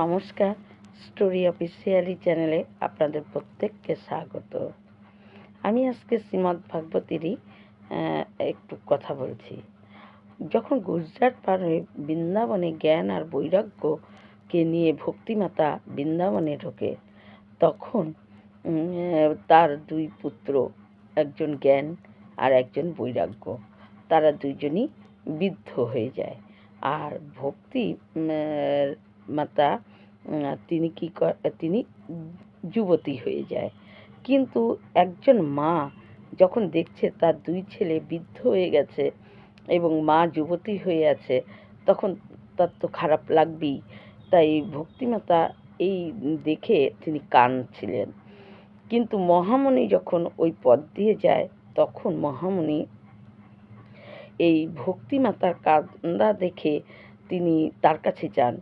নমস্কার, story officially চ্যানেলে আপনাদের প্রত্যেককে স্বাগত। আমি আজকে শ্রীমদ্ ভাগবতীরই একটু কথা বলছি। যখন গুজরাট পার হয়ে বৃন্দাবনে জ্ঞান আর বৈরাগ্যকে নিয়ে ভক্তিমাতা বৃন্দাবনে ঢোকে, তখন তার দুই পুত্র, একজন জ্ঞান আর একজন বৈরাগ্য, তারা দুইজনই বৃদ্ধ হয়ে যায়। আর ভক্তি মাতা তিনি কি তিনি যুবতী হয়ে যায়। কিন্তু একজন মা যখন দেখছে তার দুই ছেলে বৃদ্ধ হয়ে গেছে এবং মা যুবতী হয়ে আছে, তখন তার তো খারাপ লাগবেই। তাই ভক্তিমাতা এই দেখে তিনি কাঁদছিলেন। কিন্তু মহামণি যখন ওই পথ দিয়ে যায়, তখন মহামণি এই ভক্তিমাতার কান্দা দেখে তিনি তার কাছে যান।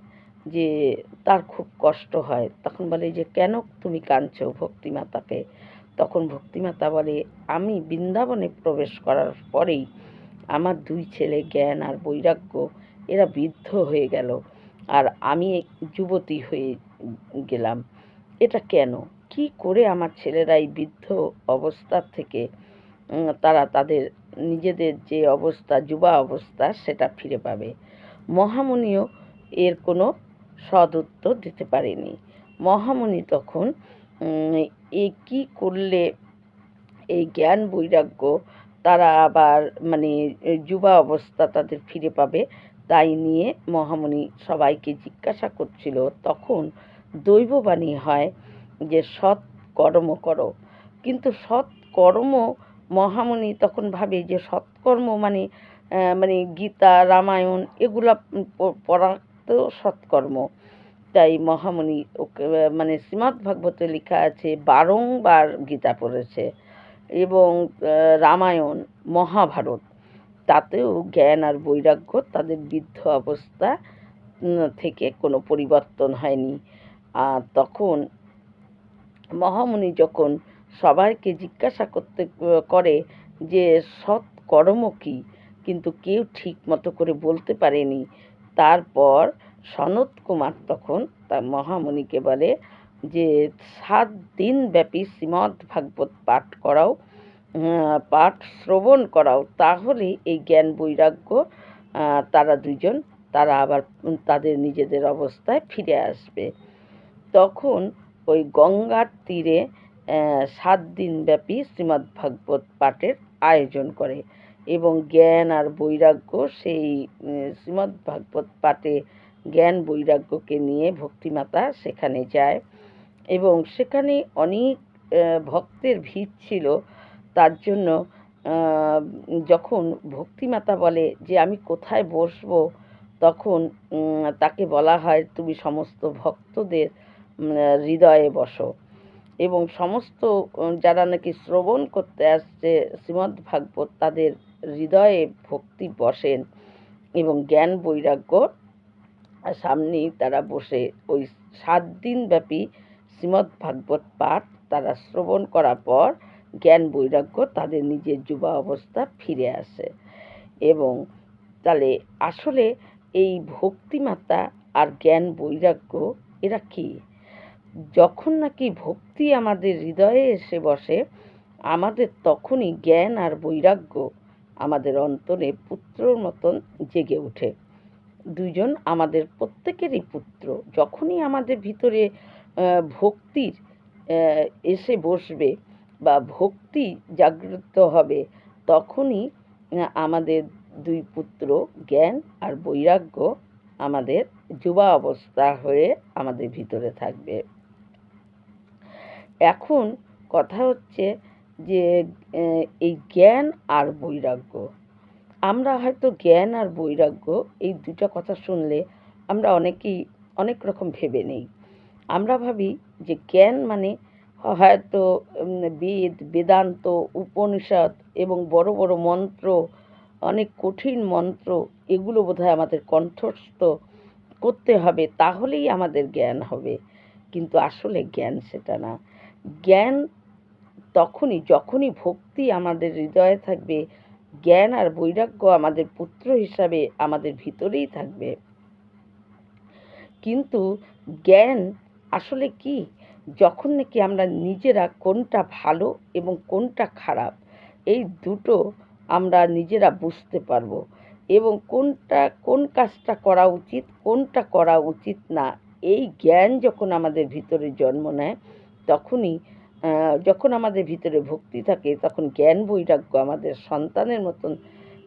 যে তার খুব কষ্ট হয়। তখন বলে যে, কেন তুমি কাঁদছো ভক্তিমাতাকে? তখন ভক্তিমাতা বলে, আমি বৃন্দাবনে প্রবেশ করার পরেই আমার দুই ছেলে জ্ঞান আর বৈরাগ্য, এরা বৃদ্ধ হয়ে গেল আর আমি যুবতী হয়ে গেলাম। এটা কেন? কি করে আমার ছেলেরা এই বৃদ্ধ অবস্থার থেকে তারা তাদের নিজেদের যে অবস্থা, যুবা অবস্থা, সেটা ফিরে পাবে? মহামুনিও এর কোনো সদ উত্তর দিতে পারেনি। মহামুনি তখন এ কি করলে এই জ্ঞান বৈরাগ্য তারা আবার মানে যুবা অবস্থা তাদের ফিরে পাবে তাই নিয়ে মহামুনি সবাইকে জিজ্ঞাসা করছিল। তখন দৈববাণী হয় যে, সৎ কর্ম করো। কিন্তু সৎ কর্ম মহামুনি তখন ভাবে যে, সৎকর্ম মানে মানে গীতা, রামায়ণ এগুলা পড়া সৎকর্ম। তাই মহামুনি ওকে মানে শ্রীমদ্ ভাগবতে লেখা আছে, বারংবার গীতা পড়েছে এবং রামায়ণ, মহাভারত। তাতেও জ্ঞান আর বৈরাগ্য তাদের বৃদ্ধ অবস্থা থেকে কোনো পরিবর্তন হয়নি। আর তখন মহামুনি যখন সবাইকে জিজ্ঞাসা করতে, করে যে সৎ কর্ম কী? কিন্তু কেউ ঠিক মতো করে বলতে পারেনি। তারপর সনত কুমার তখন তার মহামুনিকে বলে যে, সাত দিন ব্যাপী শ্রীমদ্ ভাগবত পাঠ করাও পাঠ শ্রবণ করাও, তাহলে এই জ্ঞান বৈরাগ্য তারা দুজন তারা আবার তাদের নিজেদের অবস্থায় ফিরে আসবে। তখন ওই গঙ্গার তীরে সাত দিন ব্যাপী শ্রীমদ্ ভাগবত পাঠের আয়োজন করে। এবং জ্ঞান আর বৈরাগ্য সেই শ্রীমদ্ ভাগবত পাঠে জ্ঞান বৈরাগ্যকে নিয়ে ভক্তিমাতা সেখানে যায়। এবং সেখানে অনেক ভক্তের ভিড় ছিল। তার জন্য যখন ভক্তিমাতা বলে যে, আমি কোথায় বসবো? তখন তাকে বলা হয়, তুমি সমস্ত ভক্তদের হৃদয়ে বসো। এবং সমস্ত যারা নাকি শ্রবণ করতে আসছে শ্রীমদ্ ভাগবত, তাদের হৃদয়ে ভক্তি বসেন এবং জ্ঞান বৈরাগ্য সামনেই তারা বসে ওই সাত দিন ব্যাপী শ্রীমদ্ ভাগবত পাঠ তারা শ্রবণ করার পর জ্ঞান বৈরাগ্য তাদের নিজের যুবা অবস্থা ফিরে আসে। এবং তাহলে আসলে এই ভক্তিমাতা আর জ্ঞান বৈরাগ্য এরা কি? যখন নাকি ভক্তি আমাদের হৃদয়ে এসে বসে, আমাদের তখনই জ্ঞান আর বৈরাগ্য আমাদের অন্তরে পুত্রর মতন জেগে ওঠে। দুজন আমাদের প্রত্যেকেরই পুত্র। যখনই আমাদের ভিতরে ভক্তির এসে বসবে বা ভক্তি জাগ্রত হবে, তখনই আমাদের দুই পুত্র জ্ঞান আর বৈরাগ্য আমাদের যুবা অবস্থা হয়ে আমাদের ভিতরে থাকবে। এখন কথা হচ্ছে যে এই জ্ঞান আর বৈরাগ্য। আমরা হয়তো জ্ঞান আর বৈরাগ্য এই দুটা কথা শুনলে আমরা অনেকেই অনেক রকম ভেবে নেই। আমরা ভাবি যে জ্ঞান মানে হয়তো বেদ, বেদান্ত, উপনিষদ এবং বড় বড় মন্ত্র, অনেক কঠিন মন্ত্র, এগুলো বোধহয় আমাদের কণ্ঠস্থ করতে হবে, তাহলেই আমাদের জ্ঞান হবে। কিন্তু আসলে জ্ঞান সেটা না। জ্ঞান তখনই, যখনই ভক্তি আমাদের হৃদয়ে থাকবে, জ্ঞান আর বৈরাগ্য আমাদের পুত্র হিসাবে আমাদের ভিতরেই থাকবে। কিন্তু জ্ঞান আসলে কি? যখন নাকি আমরা নিজেরা কোনটা ভালো এবং কোনটা খারাপ, এই দুটো আমরা নিজেরা বুঝতে পারব এবং কোনটা, কোন কাজটা করা উচিত, কোনটা করা উচিত না, এই জ্ঞান যখন আমাদের ভিতরে জন্ম নেয়, তখনই যখন আমাদের ভিতরে ভক্তি থাকে, তখন জ্ঞান বৈরাগ্য, আমাদের সন্তানের মতন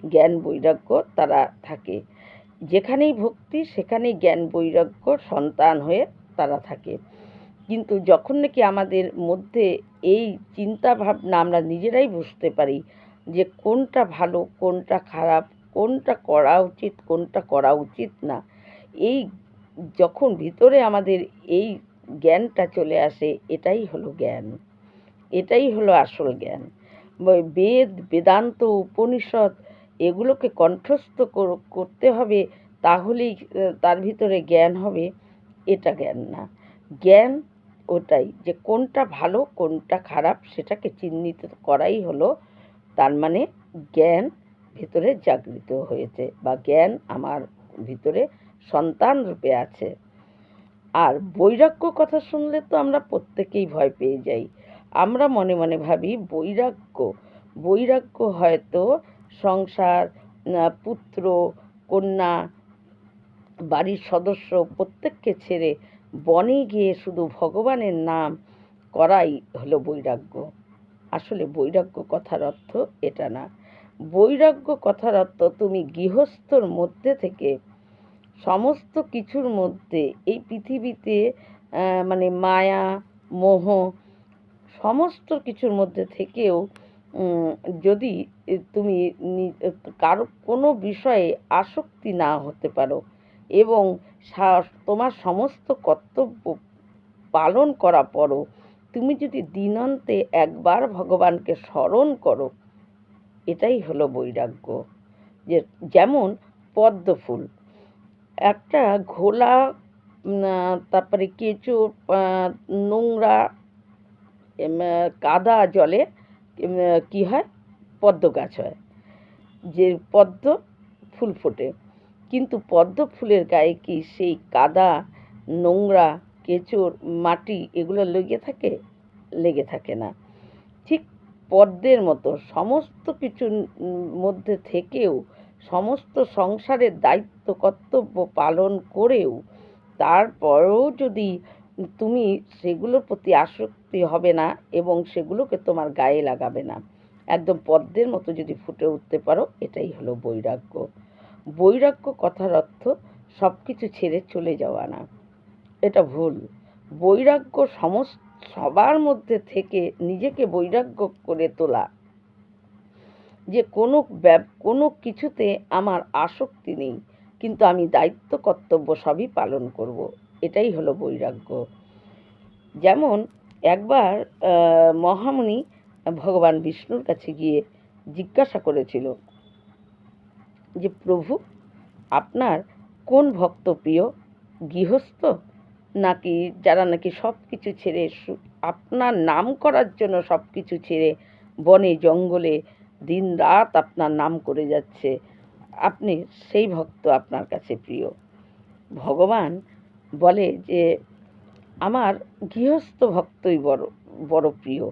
জ্ঞান বৈরাগ্য তারা থাকে। যেখানেই ভক্তি, সেখানেই জ্ঞান বৈরাগ্য সন্তান হয়ে তারা থাকে। কিন্তু যখন নাকি আমাদের মধ্যে এই চিন্তা ভাবনা আমরা নিজেরাই বুঝতে পারি যে কোনটা ভালো, কোনটা খারাপ, কোনটা করা উচিত, কোনটা করা উচিত না, এই যখন ভিতরে আমাদের এই জ্ঞানটা চলে আসে, এটাই হলো জ্ঞান। এটাই হলো আসল জ্ঞান। বেদ, বেদান্ত, উপনিষদ এগুলোকে কণ্ঠস্থ করতে হবে তাহলেই তার ভিতরে জ্ঞান হবে, এটা জ্ঞান না। জ্ঞান ওটাই যে কোনটা ভালো, কোনটা খারাপ সেটাকে চিহ্নিত করাই হলো, তার মানে জ্ঞান ভিতরে জাগৃত হয়েছে বা জ্ঞান আমার ভিতরে সন্তান রূপে আছে। আর বৈরাগ্য কথা শুনলে তো আমরা প্রত্যেকেই ভয় পেয়ে যাই। আমরা মনে মনে ভাবি, বৈরাগ্য বৈরাগ্য হয়তো সংসার পুত্র, কন্যা, বাড়ির সদস্য প্রত্যেককে ছেড়ে বনে গিয়ে শুধু ভগবানের নাম করাই হলো বৈরাগ্য। আসলে বৈরাগ্য কথার অর্থ এটা না। বৈরাগ্য কথার অর্থ তুমি গৃহস্থর মধ্যে থেকে সমস্ত কিছুর মধ্যে এই পৃথিবীতে মানে মায়া, মোহ সমস্ত কিছুর মধ্যে থেকেও যদি তুমি কারও কোনো বিষয়ে আসক্তি না হতে পারো এবং তোমার সমস্ত কর্তব্য পালন করা পরও তুমি যদি দিনান্তে একবার ভগবানকে স্মরণ করো, এটাই হলো বৈরাগ্য। যে, যেমন পদ্ম ফুল একটা ঘোলা তারপরে কেঁচো নোংরা কাদা জলে কি হয়? পদ্ম গাছ হয়। যে পদ্ম ফুল ফোটে। কিন্তু পদ্ম ফুলের গায়ে কি সেই কাদা, নোংরা, কেঁচোর, মাটি এগুলো লেগে থাকে? লেগে থাকে না। ঠিক পদ্মের মতো সমস্ত কিছুর মধ্যে থেকেও সমস্ত সংসারের দায়িত্ব, কর্তব্য পালন করেও তারপরেও যদি তুমি সেগুলোর প্রতি আসক্তি হবে না এবং সেগুলোকে তোমার গায়ে লাগাবে না, একদম পদ্মের মতো যদি ফুটে উঠতে পারো, এটাই হলো বৈরাগ্য। বৈরাগ্য কথার অর্থ সব কিছু ছেড়ে চলে যাওয়া না। এটা ভুল। বৈরাগ্য সমস্ত, সবার মধ্যে থেকে নিজেকে বৈরাগ্য করে তোলা যে কোনো ব্যব- কোনো কিছুতে আমার আসক্তি নেই। কিন্তু আমি দায়িত্ব, কর্তব্য সবই পালন করব। এটাই হলো বৈরাগ্য। যেমন একবার মহামুনি ভগবান বিষ্ণুর কাছে গিয়ে জিজ্ঞাসা করেছিল যে, প্রভু, আপনার কোন ভক্ত প্রিয়? গৃহস্থ? নাকি যারা নাকি সব কিছু ছেড়ে আপনার নাম করার জন্য সব কিছু ছেড়ে বনে, জঙ্গলে দিন রাত আপনার নাম করে যাচ্ছে। আপনি সেই ভক্ত আপনার কাছে প্রিয়। ভগবান বলে যে, আমার গৃহস্থ ভক্তই বড় বড় প্রিয়।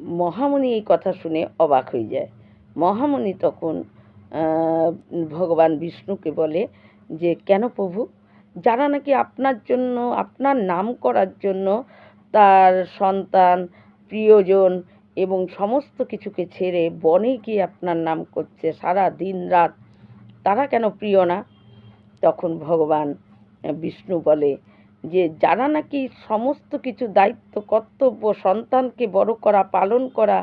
মহামণি এই কথা শুনে অবাক হয়ে যায়। মহামণি তখন ভগবান বিষ্ণুকে বলে যে, কেন প্রভু? যারা নাকি আপনার জন্য, আপনার নাম করার জন্য তার সন্তান, প্রিয়জন এবং সমস্ত কিছুকে ছেড়ে বনে গিয়ে আপনার নাম করছে সারা দিন রাত। তারা কেন প্রিয় না? তখন ভগবান বিষ্ণু বলে যে যারা নাকি সমস্ত কিছু দায়িত্ব, কর্তব্য, সন্তানকে বড় করা, পালন করা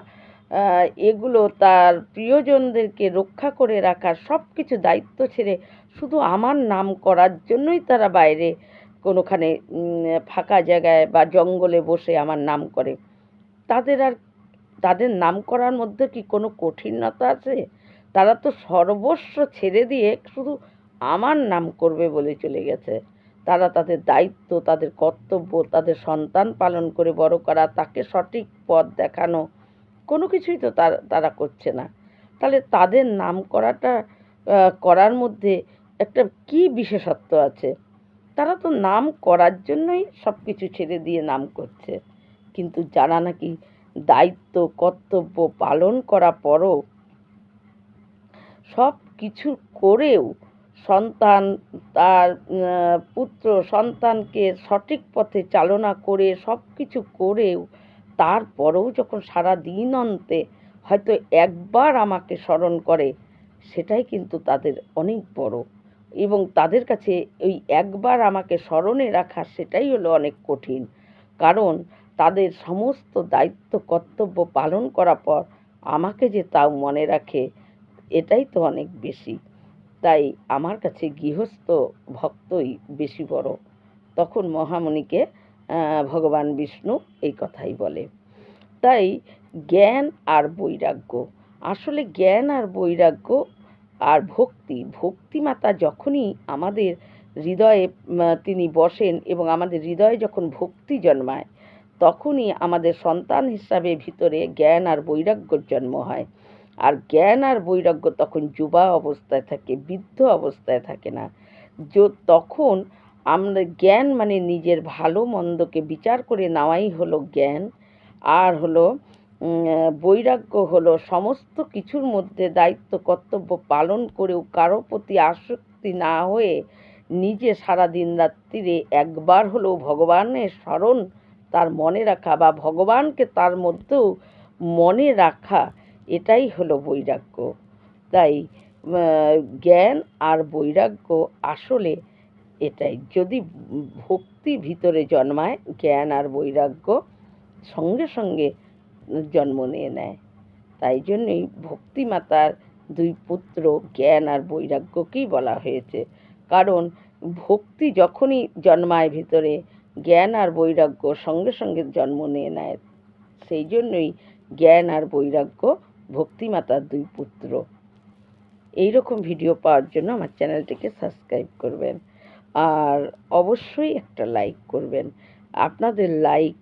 এগুলো তার প্রিয়জনদেরকে রক্ষা করে রাখার সব কিছু দায়িত্ব ছেড়ে শুধু আমার নাম করার জন্যই তারা বাইরে কোনোখানে ফাঁকা জায়গায় বা জঙ্গলে বসে আমার নাম করে। তাদের আর তাদের নাম করার মধ্যে কি কোনো কঠিনতা আছে? তারা তো সর্বস্ব ছেড়ে দিয়ে শুধু আমার নাম করবে বলে চলে গেছে। তারা তাদের দায়িত্ব, তাদের কর্তব্য, তাদের সন্তান পালন করে বড় করা, তাকে সঠিক পথ দেখানো, কোনো কিছুই তো তার করছে না। তাহলে তাদের নাম করাটা করার মধ্যে একটা কি বিশেষত্ব আছে? তারা তো নাম করার জন্যই সব কিছু ছেড়ে দিয়ে নাম করছে। কিন্তু যারা নাকি দায়িত্ব, কর্তব্য পালন করা পরও সব কিছু করেও সন্তান তার পুত্র সন্তানকে সঠিক পথে চালনা করে সব কিছু করেও তারপরেও যখন সারা দিন অন্তে হয়তো একবার আমাকে স্মরণ করে, সেটাই কিন্তু তাদের অনেক বড়। এবং তাদের কাছে ওই একবার আমাকে স্মরণে রাখা সেটাই হলো অনেক কঠিন। কারণ তাদের সমস্ত দায়িত্ব, কর্তব্য পালন করার পর আমাকে যে তাও মনে রাখে, এটাই তো অনেক বেশি। তাই আমার কাছে গৃহস্থ ভক্তই বেশি বড়। তখন মহামণিকে ভগবান বিষ্ণু এই কথাই বলে। তাই জ্ঞান আর বৈরাগ্য। আসলে জ্ঞান আর বৈরাগ্য আর ভক্তি, ভক্তিমাতা যখনই আমাদের হৃদয়ে তিনি বসেন এবং আমাদের হৃদয়ে যখন ভক্তি জন্মায় তখনই আমাদের সন্তান হিসাবে ভিতরে জ্ঞান আর বৈরাগ্যর জন্ম হয়। আর জ্ঞান আর বৈরাগ্য তখন যুবা অবস্থায় থাকে, বৃদ্ধ অবস্থায় থাকে না। যো- তখন আমরা জ্ঞান মানে নিজের ভালো মন্দকে বিচার করে নেওয়াই হলো জ্ঞান। আর হলো বৈরাগ্য হলো সমস্ত কিছুর মধ্যে দায়িত্ব, কর্তব্য পালন করেও কারও প্রতি আসক্তি না হয়ে নিজে সারা দিন রাত্রিরে একবার হলেও ভগবানের স্মরণ তার মনে রাখা বা ভগবানকে তার মধ্যেও মনে রাখা, এটাই হলো বৈরাগ্য। তাই জ্ঞান আর বৈরাগ্য আসলে এটাই। যদি ভক্তি ভিতরে জন্মায়, জ্ঞান আর বৈরাগ্য সঙ্গে সঙ্গে জন্ম নিয়ে নেয়। তাই জন্যই ভক্তিমাতার দুই পুত্র জ্ঞান আর বৈরাগ্যকেই বলা হয়েছে। কারণ, ভক্তি যখনই জন্মায় ভিতরে জ্ঞান আর বৈরাগ্য সঙ্গে সঙ্গে জন্ম নিয়ে নেয়। সেই জন্যই জ্ঞান আর বৈরাগ্য ভক্তিমাতার দুই পুত্র। এই রকম ভিডিও পাওয়ার জন্য আমার চ্যানেলটিকে সাবস্ক্রাইব করবেন আর অবশ্যই একটা লাইক করবেন। আপনাদের লাইক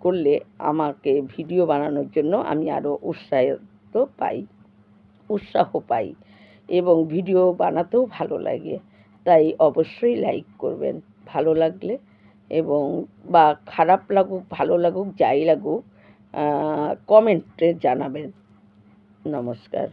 করলে আমাকে ভিডিও বানানোর জন্য আমি আরও উৎসাহিত পাই, উৎসাহ পাই এবং ভিডিও বানাতেও ভালো লাগে। তাই অবশ্যই লাইক করবেন। ভালো লাগলে এবং বা খারাপ লাগুক ভালো লাগুক যাই লাগুক কমেন্টে জানাবেন। নমস্কার।